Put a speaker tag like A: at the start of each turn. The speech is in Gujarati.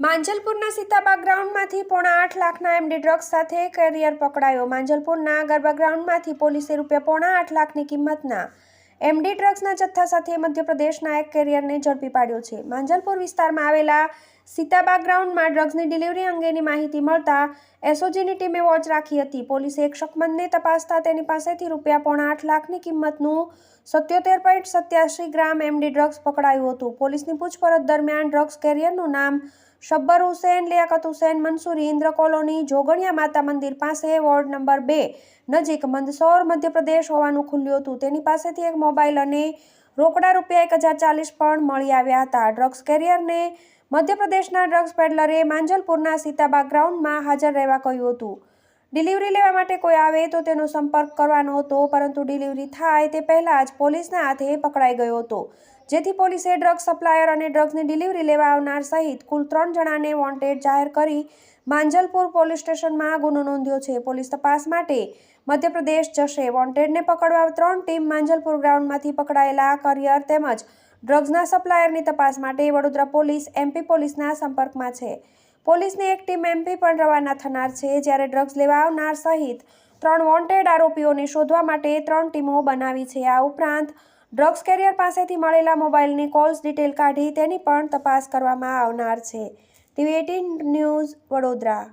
A: માંજલપુરના સીતાબાગ ગ્રાઉન્ડમાંથી પોણા આઠ લાખના એમડી ડ્રગ્સ સાથે કેરિયર પકડાયો. માંજલપુરના ગરબા ગ્રાઉન્ડમાંથી પોલીસે રૂપિયા પોણા આઠ લાખની કિંમતના એમડી ડ્રગ્સના જથ્થા સાથે મધ્યપ્રદેશના એક કેરિયરને ઝડપી પાડ્યો છે. માંજલપુર વિસ્તારમાં આવેલા સીતાબાગ ગ્રાઉન્ડમાં ડ્રગ્સની ડિલિવરી અંગેની માહિતી મળતા એસઓજીની ટીમે વોચ રાખી હતી. પોલીસે એક શકમંદને તપાસતા તેની પાસેથી રૂપિયા પોણા આઠ લાખની કિંમતનું સત્યોતેર પોઈન્ટ સત્યાસી ગ્રામ એમડી ડ્રગ્સ પકડાયું હતું. પોલીસની પૂછપરછ દરમિયાન ડ્રગ્સ કેરિયરનું નામ શબ્બર હુસેન, લિયાકત હુસેન મંસૂરી ઇન્દ્ર કોલોની, જોગણિયા માતા મંદિર પાસે વોર્ડ નંબર બે નજીક મંદસૌર મધ્યપ્રદેશ હોવાનું ખુલ્યું હતું. તેની પાસેથી એક મોબાઈલ અને રોકડા રૂપિયા એક હજાર ચાલીસ પણ મળી આવ્યા હતા. ડ્રગ્સ કેરિયરને મધ્યપ્રદેશના ડ્રગ્સ પેડલરે માંજલપુરના સીતાબાગ ગ્રાઉન્ડમાં હાજર રહેવા કહ્યું હતું. ડિલિવરી લેવા માટે કોઈ આવે તો તેનો સંપર્ક કરવાનો હતો, પરંતુ ડિલિવરી થાય તે પહેલાં જ પોલીસના હાથે પકડાઈ ગયો હતો. જેથી પોલીસે ડ્રગ્સ સપ્લાયર અને ડ્રગ્સની ડિલિવરી લેવા આવનાર સહિત કુલ ત્રણ જણાને વોન્ટેડ જાહેર કરી માંજલપુર પોલીસ સ્ટેશનમાં ગુનો નોંધ્યો છે. પોલીસ તપાસ માટે મધ્યપ્રદેશ જશે. વોન્ટેડને પકડવા ત્રણ ટીમ માંજલપુર ગ્રાઉન્ડમાંથી પકડાયેલા કરિયર તેમજ ડ્રગ્સના સપ્લાયરની તપાસ માટે વડોદરા પોલીસ એમપી પોલીસના સંપર્કમાં છે. પોલીસની એક ટીમ એમપી પણ રવાના થનાર છે, જ્યારે ડ્રગ્સ લેવા આવનાર સહિત ત્રણ વોન્ટેડ આરોપીઓને શોધવા માટે ત્રણ ટીમો બનાવી છે. આ ઉપરાંત ડ્રગ્સ કેરિયર પાસેથી મળેલા મોબાઈલની કોલ્સ ડિટેલ કાઢી તેની પણ તપાસ કરવામાં આવનાર છે. TV eighteen news Vadodara.